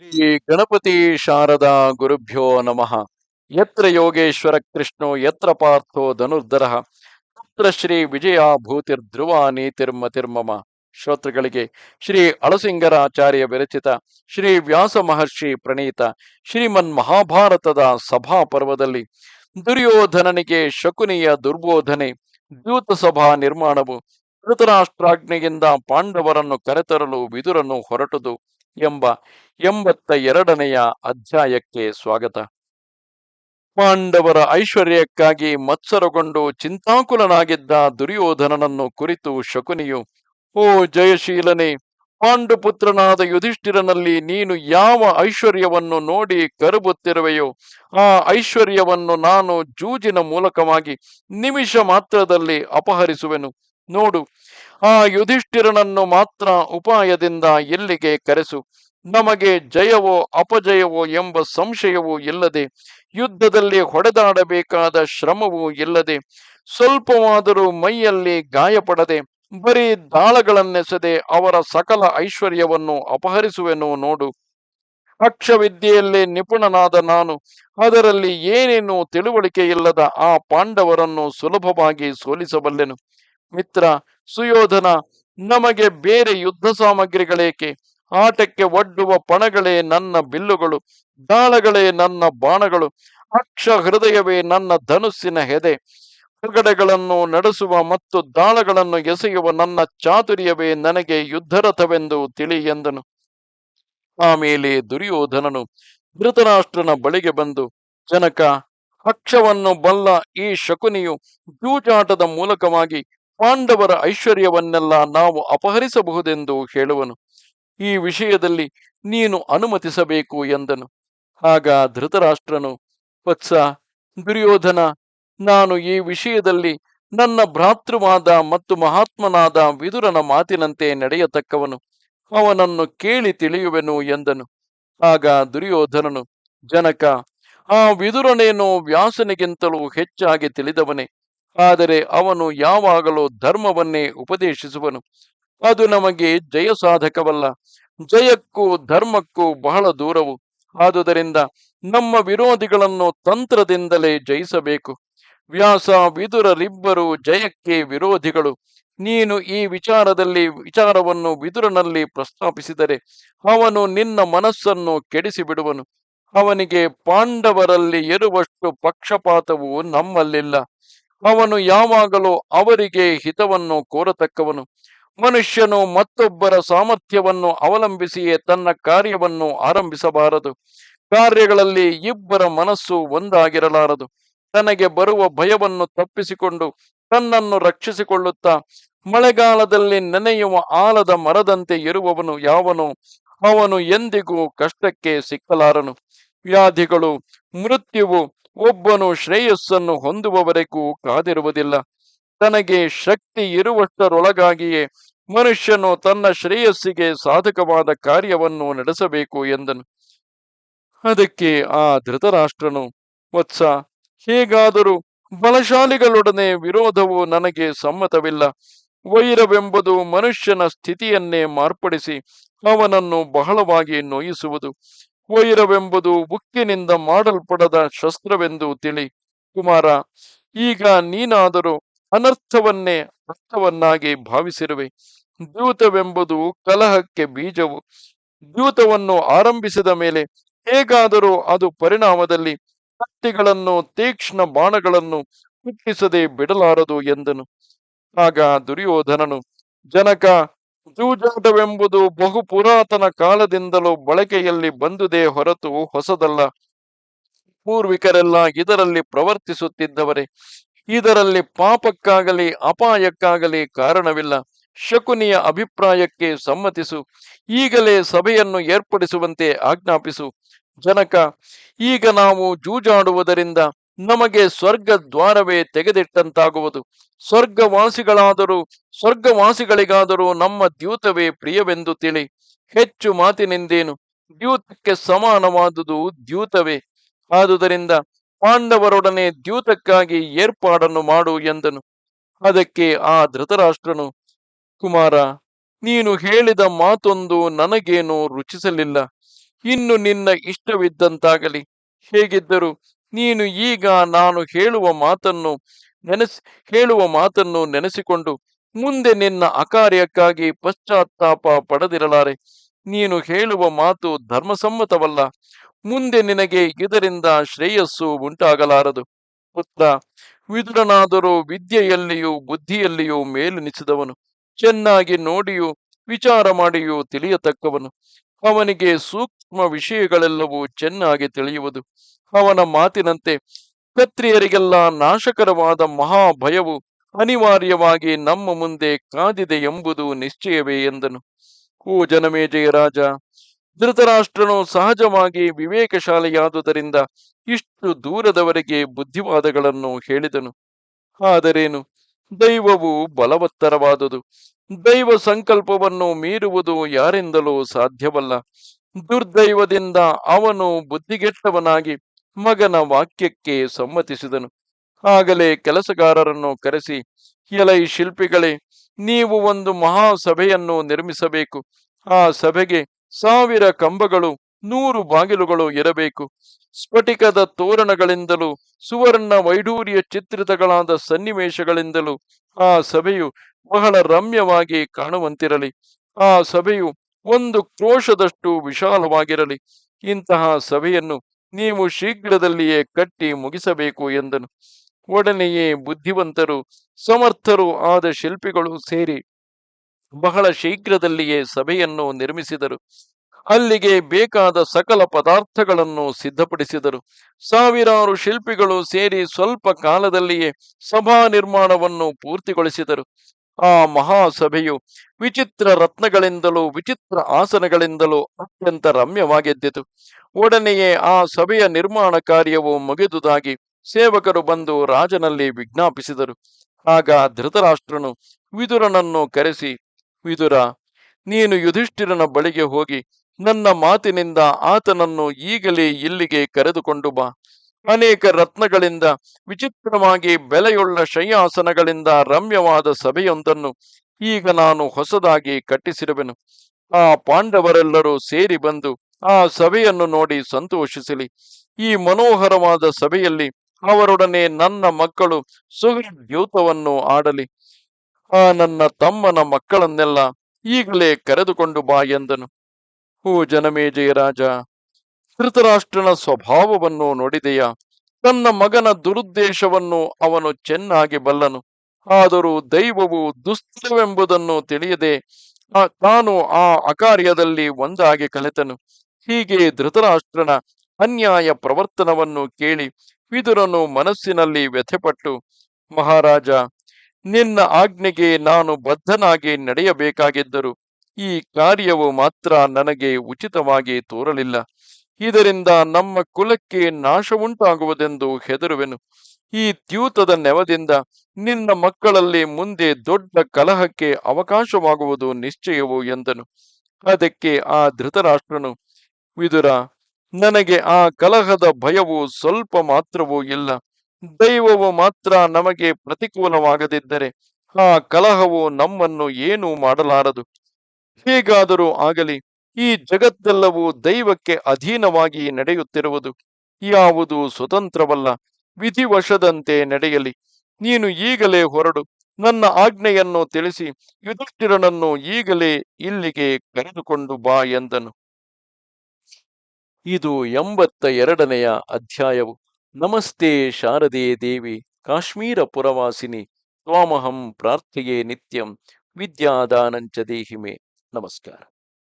ಶ್ರೀ ಗಣಪತಿ ಶಾರದಾ ಗುರುಭ್ಯೋ ನಮಃ. ಯತ್ರ ಯೋಗೇಶ್ವರ ಕೃಷ್ಣೋ, ಯತ್ರ ಪಾರ್ಥೋ ಧನುರ್ಧರ. ತತ್ರ ಶ್ರೀ ವಿಜಯ ಭೂತಿರ್ಧ್ರುವ ನೀತಿರ್ಮತಿರ್ಮಮ ಶ್ರೋತೃಗಳಿಗೆ ಶ್ರೀ ಅಳಸಿಂಗರಾಚಾರ್ಯ ವಿರಚಿತ, ಶ್ರೀ ವ್ಯಾಸ ಮಹರ್ಷಿ ಪ್ರಣೀತ, ಶ್ರೀಮನ್ ಮಹಾಭಾರತದ ಸಭಾ ಪರ್ವದಲ್ಲಿ ದುರ್ಯೋಧನನಿಗೆ ಶಕುನಿಯ ದುರ್ಬೋಧನೆ ದ್ಯೂತ ಸಭಾ ನಿರ್ಮಾಣವು, ಧೃತರಾಷ್ಟ್ರಾಜ್ಞೆಯಿಂದ ಪಾಂಡವರನ್ನು ಕರೆತರಲು ವಿದುರನ್ನು ಹೊರಟುದು. ಎಂಬ ಎಂಬತ್ತ ಎರಡನೆಯ ಅಧ್ಯಾಯಕ್ಕೆ ಸ್ವಾಗತ. ಪಾಂಡವರ ಐಶ್ವರ್ಯಕ್ಕಾಗಿ ಮತ್ಸರಗೊಂಡು ಚಿಂತಾಕುಲನಾಗಿದ್ದ ದುರ್ಯೋಧನನನ್ನು ಕುರಿತು ಶಕುನಿಯು, ಓ ಜಯಶೀಲನೆ, ಪಾಂಡುಪುತ್ರನಾದ ಯುಧಿಷ್ಠಿರನಲ್ಲಿ ನೀನು ಯಾವ ಐಶ್ವರ್ಯವನ್ನು ನೋಡಿ ಕರುಬುತ್ತಿರುವೆಯೋ, ಆ ಐಶ್ವರ್ಯವನ್ನು ನಾನು ಜೂಜಿನ ಮೂಲಕವಾಗಿ ನಿಮಿಷ ಮಾತ್ರದಲ್ಲಿ ಅಪಹರಿಸುವೆನು. ನೋಡು, ಆ ಯುಧಿಷ್ಠಿರನನ್ನು ಮಾತ್ರ ಉಪಾಯದಿಂದ ಎಲ್ಲಿಗೆ ಕರೆಸು? ನಮಗೆ ಜಯವೋ ಅಪಜಯವೋ ಎಂಬ ಸಂಶಯವೂ ಇಲ್ಲದೆ, ಯುದ್ಧದಲ್ಲಿ ಹೊಡೆದಾಡಬೇಕಾದ ಶ್ರಮವೂ ಇಲ್ಲದೆ, ಸ್ವಲ್ಪವಾದರೂ ಮೈಯಲ್ಲಿ ಗಾಯಪಡದೆ, ಬರೀ ದಾಳಗಳನ್ನೆಸದೆ ಅವರ ಸಕಲ ಐಶ್ವರ್ಯವನ್ನು ಅಪಹರಿಸುವೆನು ನೋಡು. ಅಕ್ಷವಿದ್ಯೆಯಲ್ಲಿ ನಿಪುಣನಾದ ನಾನು, ಅದರಲ್ಲಿ ಏನೇನು ತಿಳುವಳಿಕೆ ಇಲ್ಲದ ಆ ಪಾಂಡವರನ್ನು ಸುಲಭವಾಗಿ ಸೋಲಿಸಬಲ್ಲೆನು. ಮಿತ್ರ, ಸುಯೋಧನ, ನಮಗೆ ಬೇರೆ ಯುದ್ಧ ಸಾಮಗ್ರಿಗಳೇಕೆ? ಆಟಕ್ಕೆ ಒಡ್ಡುವ ಪಣಗಳೇ ನನ್ನ ಬಿಲ್ಲುಗಳು, ದಾಳಗಳೇ ನನ್ನ ಬಾಣಗಳು, ಅಕ್ಷ ಹೃದಯವೇ ನನ್ನ ಧನುಸ್ಸಿನ ಹೆದೆ. ಹೊರಗಡೆಗಳನ್ನು ನಡೆಸುವ ಮತ್ತು ದಾಳಗಳನ್ನು ಎಸೆಯುವ ನನ್ನ ಚಾತುರ್ಯವೇ ನನಗೆ ಯುದ್ಧರಥವೆಂದು ತಿಳಿ ಎಂದನು. ಆಮೇಲೆ ದುರ್ಯೋಧನನು ಧೃತರಾಷ್ಟ್ರನ ಬಳಿಗೆ ಬಂದು, ಜನಕ, ಅಕ್ಷವನ್ನು ಬಲ್ಲ ಈ ಶಕುನಿಯು ಜೂಜಾಟದ ಮೂಲಕವಾಗಿ ಪಾಂಡವರ ಐಶ್ವರ್ಯವನ್ನೆಲ್ಲ ನಾವು ಅಪಹರಿಸಬಹುದೆಂದು ಹೇಳುವನು. ಈ ವಿಷಯದಲ್ಲಿ ನೀನು ಅನುಮತಿಸಬೇಕು ಎಂದನು. ಆಗ ಧೃತರಾಷ್ಟ್ರನು, ವತ್ಸ, ದುರ್ಯೋಧನ, ನಾನು ಈ ವಿಷಯದಲ್ಲಿ ನನ್ನ ಭ್ರಾತೃವಾದ ಮತ್ತು ಮಹಾತ್ಮನಾದ ವಿದುರನ ಮಾತಿನಂತೆ ನಡೆಯತಕ್ಕವನು. ಅವನನ್ನು ಕೇಳಿ ತಿಳಿಯುವೆನು ಎಂದನು. ಆಗ ದುರ್ಯೋಧನನು, ಜನಕ, ಆ ವಿದುರನೇನೋ ವ್ಯಾಸನಿಗಿಂತಲೂ ಹೆಚ್ಚಾಗಿ ತಿಳಿದವನೇ. ಆದರೆ ಅವನು ಯಾವಾಗಲೂ ಧರ್ಮವನ್ನೇ ಉಪದೇಶಿಸುವನು. ಅದು ನಮಗೆ ಜಯ ಸಾಧಕವಲ್ಲ ಜಯಕ್ಕೂ ಧರ್ಮಕ್ಕೂ ಬಹಳ ದೂರವು. ಆದುದರಿಂದ ನಮ್ಮ ವಿರೋಧಿಗಳನ್ನು ತಂತ್ರದಿಂದಲೇ ಜಯಿಸಬೇಕು. ವ್ಯಾಸ ವಿದುರರಿಬ್ಬರು ಜಯಕ್ಕೆ ವಿರೋಧಿಗಳು. ನೀನು ಈ ವಿಚಾರದಲ್ಲಿ, ವಿಚಾರವನ್ನು ವಿದುರನಲ್ಲಿ ಪ್ರಸ್ತಾಪಿಸಿದರೆ ಅವನು ನಿನ್ನ ಮನಸ್ಸನ್ನು ಕೆಡಿಸಿ ಬಿಡುವನು ಅವನಿಗೆ ಪಾಂಡವರಲ್ಲಿ ಇರುವಷ್ಟು ಪಕ್ಷಪಾತವು ನಮ್ಮಲ್ಲಿಲ್ಲ. ಅವನು ಯಾವಾಗಲೂ ಅವರಿಗೆ ಹಿತವನ್ನು ಕೋರತಕ್ಕವನು. ಮನುಷ್ಯನು ಮತ್ತೊಬ್ಬರ ಸಾಮರ್ಥ್ಯವನ್ನು ಅವಲಂಬಿಸಿಯೇ ತನ್ನ ಕಾರ್ಯವನ್ನು ಆರಂಭಿಸಬಾರದು. ಕಾರ್ಯಗಳಲ್ಲಿ ಇಬ್ಬರ ಮನಸ್ಸು ಒಂದಾಗಿರಲಾರದು. ತನಗೆ ಬರುವ ಭಯವನ್ನು ತಪ್ಪಿಸಿಕೊಂಡು ತನ್ನನ್ನು ರಕ್ಷಿಸಿಕೊಳ್ಳುತ್ತಾ ಮಳೆಗಾಲದಲ್ಲಿ ನೆನೆಯುವ ಆಲದ ಮರದಂತೆ ಇರುವವನು ಯಾವನು? ಅವನು ಎಂದಿಗೂ ಕಷ್ಟಕ್ಕೆ ಸಿಕ್ಕಲಾರನು. ವ್ಯಾಧಿಗಳು, ಮೃತ್ಯುವು ಒಬ್ಬನು ಶ್ರೇಯಸ್ಸನ್ನು ಹೊಂದುವವರೆಗೂ ಕಾದಿರುವುದಿಲ್ಲ. ತನಗೆ ಶಕ್ತಿ ಇರುವಷ್ಟರೊಳಗಾಗಿಯೇ ಮನುಷ್ಯನು ತನ್ನ ಶ್ರೇಯಸ್ಸಿಗೆ ಸಾಧಕವಾದ ಕಾರ್ಯವನ್ನು ನಡೆಸಬೇಕು ಎಂದನು. ಅದಕ್ಕೆ ಆ ಧೃತರಾಷ್ಟ್ರನು, ವತ್ಸ, ಹೇಗಾದರೂ ಬಲಶಾಲಿಗಳೊಡನೆ ವಿರೋಧವು ನನಗೆ ಸಮ್ಮತವಿಲ್ಲ. ವೈರವೆಂಬುದು ಮನುಷ್ಯನ ಸ್ಥಿತಿಯನ್ನೇ ಮಾರ್ಪಡಿಸಿ ಅವನನ್ನು ಬಹಳವಾಗಿ ನೋಯಿಸುವುದು. ವೈರವೆಂಬುದು ಉಕ್ಕಿನಿಂದ ಮಾಡಲ್ಪಡದ ಶಸ್ತ್ರವೆಂದು ತಿಳಿ. ಕುಮಾರ, ಈಗ ನೀನಾದರೂ ಅನರ್ಥವನ್ನೇ ಅರ್ಥವನ್ನಾಗಿ ಭಾವಿಸಿರುವೆ. ದ್ಯೂತವೆಂಬುದು ಕಲಹಕ್ಕೆ ಬೀಜವು. ದ್ಯೂತವನ್ನು ಆರಂಭಿಸಿದ ಮೇಲೆ ಹೇಗಾದರೂ ಅದು ಪರಿಣಾಮದಲ್ಲಿ ಕತ್ತಿಗಳನ್ನು ತೀಕ್ಷ್ಣ ಬಾಣಗಳನ್ನು ಹುಟ್ಟಿಸದೆ ಬಿಡಲಾರದು ಎಂದನು. ಆಗ ದುರ್ಯೋಧನನು, ಜನಕ ಜೂಜಾಟವೆಂಬುದು ಬಹು ಪುರಾತನ ಕಾಲದಿಂದಲೂ ಬಳಕೆಯಲ್ಲಿ ಬಂದುದೇ ಹೊರತು ಹೊಸದಲ್ಲ. ಪೂರ್ವಿಕರೆಲ್ಲ ಇದರಲ್ಲಿ ಪ್ರವರ್ತಿಸುತ್ತಿದ್ದವರೇ. ಇದರಲ್ಲಿ ಪಾಪಕ್ಕಾಗಲಿ ಅಪಾಯಕ್ಕಾಗಲಿ ಕಾರಣವಿಲ್ಲ. ಶಕುನಿಯ ಅಭಿಪ್ರಾಯಕ್ಕೆ ಸಮ್ಮತಿಸು. ಈಗಲೇ ಸಭೆಯನ್ನು ಏರ್ಪಡಿಸುವಂತೆ ಆಜ್ಞಾಪಿಸು. ಜನಕ, ಈಗ ನಾವು ಜೂಜಾಡುವುದರಿಂದ ನಮಗೆ ಸ್ವರ್ಗ ದ್ವಾರವೇ ತೆಗೆದಿಟ್ಟಂತಾಗುವುದು. ಸ್ವರ್ಗವಾಸಿಗಳಾದರೂ, ಸ್ವರ್ಗವಾಸಿಗಳಿಗಾದರೂ ನಮ್ಮ ದ್ಯೂತವೇ ಪ್ರಿಯವೆಂದು ತಿಳಿ. ಹೆಚ್ಚು ಮಾತಿನಿಂದೇನು, ದ್ಯೂತಕ್ಕೆ ಸಮಾನವಾದುದು ದ್ಯೂತವೇ. ಆದುದರಿಂದ ಪಾಂಡವರೊಡನೆ ದ್ಯೂತಕ್ಕಾಗಿ ಏರ್ಪಾಡನ್ನು ಮಾಡು ಎಂದನು. ಅದಕ್ಕೆ ಆ ಧೃತರಾಷ್ಟ್ರನು, ಕುಮಾರ, ನೀನು ಹೇಳಿದ ಮಾತೊಂದು ನನಗೇನು ರುಚಿಸಲಿಲ್ಲ. ಇನ್ನು ನಿನ್ನ ಇಷ್ಟವಿದ್ದಂತಾಗಲಿ. ಹೇಗಿದ್ದರೂ ನೀನು ಈಗ ನಾನು ಹೇಳುವ ಮಾತನ್ನು ನೆನೆಸ್, ಹೇಳುವ ಮಾತನ್ನು ನೆನೆಸಿಕೊಂಡು ಮುಂದೆ ನಿನ್ನ ಅಕಾರ್ಯಕ್ಕಾಗಿ ಪಶ್ಚಾತ್ತಾಪ ಪಡೆದಿರಲಾರೆ. ನೀನು ಹೇಳುವ ಮಾತು ಧರ್ಮಸಮ್ಮತವಲ್ಲ. ಮುಂದೆ ನಿನಗೆ ಇದರಿಂದ ಶ್ರೇಯಸ್ಸು ಉಂಟಾಗಲಾರದು. ಪುತ್ರ, ವಿದುರನಾದರೂ ವಿದ್ಯೆಯಲ್ಲಿಯೂ ಬುದ್ಧಿಯಲ್ಲಿಯೂ ಮೇಲೆನಿಸಿದವನು. ಚೆನ್ನಾಗಿ ನೋಡಿಯೂ, ವಿಚಾರ ಮಾಡಿಯೂ ತಿಳಿಯತಕ್ಕವನು. ಅವನಿಗೆ ಸೂಕ್ಷ್ಮ ವಿಷಯಗಳೆಲ್ಲವೂ ಚೆನ್ನಾಗಿ ತಿಳಿಯುವುದು. ಅವನ ಮಾತಿನಂತೆ ಕ್ಷತ್ರಿಯರಿಗೆಲ್ಲ ನಾಶಕರವಾದ ಮಹಾಭಯವು ಅನಿವಾರ್ಯವಾಗಿ ನಮ್ಮ ಮುಂದೆ ಕಾದಿದೆ ಎಂಬುದು ನಿಶ್ಚಯವೇ ಎಂದನು. ಓ ಜನಮೇಜಯರಾಜ ಧೃತರಾಷ್ಟ್ರನು ಸಹಜವಾಗಿ ವಿವೇಕಶಾಲೆಯಾದುದರಿಂದ ಇಷ್ಟು ದೂರದವರೆಗೆ ಬುದ್ಧಿವಾದಗಳನ್ನು ಹೇಳಿದನು. ಆದರೇನು? ದೈವವು ಬಲವತ್ತರವಾದುದು. ದೈವ ಸಂಕಲ್ಪವನ್ನು ಮೀರುವುದು ಯಾರಿಂದಲೂ ಸಾಧ್ಯವಲ್ಲ. ದುರ್ದೈವದಿಂದ ಅವನು ಬುದ್ಧಿಗೆಟ್ಟವನಾಗಿ ಮಗನ ವಾಕ್ಯಕ್ಕೆ ಸಮ್ಮತಿಸಿದನು. ಆಗಲೇ ಕೆಲಸಗಾರರನ್ನು ಕರೆಸಿ, ಎಲೈ ಶಿಲ್ಪಿಗಳೇ, ನೀವು ಒಂದು ಮಹಾಸಭೆಯನ್ನು ನಿರ್ಮಿಸಬೇಕು. ಆ ಸಭೆಗೆ ಸಾವಿರ ಕಂಬಗಳು, ನೂರು ಬಾಗಿಲುಗಳು ಇರಬೇಕು. ಸ್ಫಟಿಕದ ತೋರಣಗಳಿಂದಲೂ, ಸುವರ್ಣ ವೈಡೂರ್ಯ ಚಿತ್ರಿತಗಳಾದ ಸನ್ನಿವೇಶಗಳಿಂದಲೂ ಆ ಸಭೆಯು ಬಹಳ ರಮ್ಯವಾಗಿ ಕಾಣುವಂತಿರಲಿ. ಆ ಸಭೆಯು ಒಂದು ಕ್ರೋಶದಷ್ಟು ವಿಶಾಲವಾಗಿರಲಿ. ಇಂತಹ ಸಭೆಯನ್ನು ನೀವು ಶೀಘ್ರದಲ್ಲಿಯೇ ಕಟ್ಟಿ ಮುಗಿಸಬೇಕು ಎಂದನು. ಒಡನೆಯೇ ಬುದ್ಧಿವಂತರು, ಸಮರ್ಥರು ಆದ ಶಿಲ್ಪಿಗಳು ಸೇರಿ ಬಹಳ ಶೀಘ್ರದಲ್ಲಿಯೇ ಸಭೆಯನ್ನು ನಿರ್ಮಿಸಿದರು. ಅಲ್ಲಿಗೆ ಬೇಕಾದ ಸಕಲ ಪದಾರ್ಥಗಳನ್ನು ಸಿದ್ಧಪಡಿಸಿದರು. ಸಾವಿರಾರು ಶಿಲ್ಪಿಗಳು ಸೇರಿ ಸ್ವಲ್ಪ ಕಾಲದಲ್ಲಿಯೇ ಸಭಾ ನಿರ್ಮಾಣವನ್ನು ಪೂರ್ತಿಗೊಳಿಸಿದರು. ಆ ಮಹಾಸಭೆಯು ವಿಚಿತ್ರ ರತ್ನಗಳಿಂದಲೂ ವಿಚಿತ್ರ ಆಸನಗಳಿಂದಲೂ ಅತ್ಯಂತ ರಮ್ಯವಾಗಿದ್ದಿತು. ಒಡನೆಯೇ ಆ ಸಭೆಯ ನಿರ್ಮಾಣ ಕಾರ್ಯವು ಮುಗಿದುದಾಗಿ ಸೇವಕರು ಬಂದು ರಾಜನಲ್ಲಿ ವಿಜ್ಞಾಪಿಸಿದರು. ಆಗ ಧೃತರಾಷ್ಟ್ರನು ವಿದುರನನ್ನು ಕರೆಸಿ, ವಿದುರ, ನೀನು ಯುಧಿಷ್ಠಿರನ ಬಳಿಗೆ ಹೋಗಿ ನನ್ನ ಮಾತಿನಿಂದ ಆತನನ್ನು ಈಗಲೇ ಇಲ್ಲಿಗೆ ಕರೆದುಕೊಂಡು ಬಾ. ಅನೇಕ ರತ್ನಗಳಿಂದ, ವಿಚಿತ್ರವಾಗಿ ಬೆಲೆಯುಳ್ಳ ಶಯ್ಯಾಸನಗಳಿಂದ ರಮ್ಯವಾದ ಸಭೆಯೊಂದನ್ನು ಈಗ ನಾನು ಹೊಸದಾಗಿ ಕಟ್ಟಿಸಿರುವೆನು. ಆ ಪಾಂಡವರೆಲ್ಲರೂ ಸೇರಿ ಬಂದು ಆ ಸಭೆಯನ್ನು ನೋಡಿ ಸಂತೋಷಿಸಲಿ. ಈ ಮನೋಹರವಾದ ಸಭೆಯಲ್ಲಿ ಅವರೊಡನೆ ನನ್ನ ಮಕ್ಕಳು ಸುಹೃದ್ಯೂತವನ್ನು ಆಡಲಿ. ಆ ನನ್ನ ತಮ್ಮನ ಮಕ್ಕಳನ್ನೆಲ್ಲ ಈಗಲೇ ಕರೆದುಕೊಂಡು ಬಾ ಎಂದನು. ಓ ಜನಮೇಜಯ ರಾಜ! ಧೃತರಾಷ್ಟ್ರನ ಸ್ವಭಾವವನ್ನು ನೋಡಿದೆಯಾ? ತನ್ನ ಮಗನ ದುರುದ್ದೇಶವನ್ನು ಅವನು ಚೆನ್ನಾಗಿ ಬಲ್ಲನು. ಆದರೂ ದೈವವು ದುಸ್ತವೆಂಬುದನ್ನು ತಿಳಿಯದೆ ತಾನು ಆ ಅಕಾರ್ಯದಲ್ಲಿ ಒಂದಾಗಿ ಕಲೆತನು ಹೀಗೆ ಧೃತರಾಷ್ಟ್ರನ ಅನ್ಯಾಯ ಪ್ರವರ್ತನವನ್ನು ಕೇಳಿ ವಿದುರನು ಮನಸ್ಸಿನಲ್ಲಿ ವ್ಯಥೆಪಟ್ಟು, ಮಹಾರಾಜ, ನಿನ್ನ ಆಜ್ಞೆಗೆ ನಾನು ಬದ್ಧನಾಗಿ ನಡೆಯಬೇಕಾಗಿದ್ದರು ಈ ಕಾರ್ಯವು ಮಾತ್ರ ನನಗೆ ಉಚಿತವಾಗಿ ತೋರಲಿಲ್ಲ. ಇದರಿಂದ ನಮ್ಮ ಕುಲಕ್ಕೆ ನಾಶವುಂಟಾಗುವುದೆಂದು ಹೆದರುವೆನು. ಈ ದ್ಯೂತದ ನೆವದಿಂದ ನಿನ್ನ ಮಕ್ಕಳಲ್ಲಿ ಮುಂದೆ ದೊಡ್ಡ ಕಲಹಕ್ಕೆ ಅವಕಾಶವಾಗುವುದು ನಿಶ್ಚಯವು ಎಂದನು. ಅದಕ್ಕೆ ಆ ಧೃತರಾಷ್ಟ್ರನು, ವಿದುರ, ನನಗೆ ಆ ಕಲಹದ ಭಯವು ಸ್ವಲ್ಪ ಮಾತ್ರವೂ ಇಲ್ಲ. ದೈವವು ಮಾತ್ರ ನಮಗೆ ಪ್ರತಿಕೂಲವಾಗದಿದ್ದರೆ ಆ ಕಲಹವು ನಮ್ಮನ್ನು ಏನೂ ಮಾಡಲಾರದು. ಹೇಗಾದರೂ ಆಗಲಿ ಈ ಜಗತ್ತೆಲ್ಲವೂ ದೈವಕ್ಕೆ ಅಧೀನವಾಗಿ ನಡೆಯುತ್ತಿರುವುದು ಯಾವುದು ಸ್ವತಂತ್ರವಲ್ಲ. ವಿಧಿವಶದಂತೆ ನಡೆಯಲಿ. ನೀನು ಈಗಲೇ ಹೊರಡು. ನನ್ನ ಆಜ್ಞೆಯನ್ನು ತಿಳಿಸಿ. ಯುಧಿಷ್ಠಿರನನ್ನು ಈಗಲೇ ಇಲ್ಲಿಗೆ ಕರೆದುಕೊಂಡು ಬಾ ಎಂದನು. ಇದು ಎಂಬತ್ತ ಎರಡನೆಯ ಅಧ್ಯಾಯವು. ನಮಸ್ತೆ ಶಾರದೆ ದೇವಿ. ಕಾಶ್ಮೀರ ಪುರವಾಸಿನಿ. ತ್ವಾಮಹಂ ಪ್ರಾರ್ಥಿಯೇ ನಿತ್ಯಂ. ವಿದ್ಯಾದಾನಂಚ ದೇಹಿಮೆ. ನಮಸ್ಕಾರ.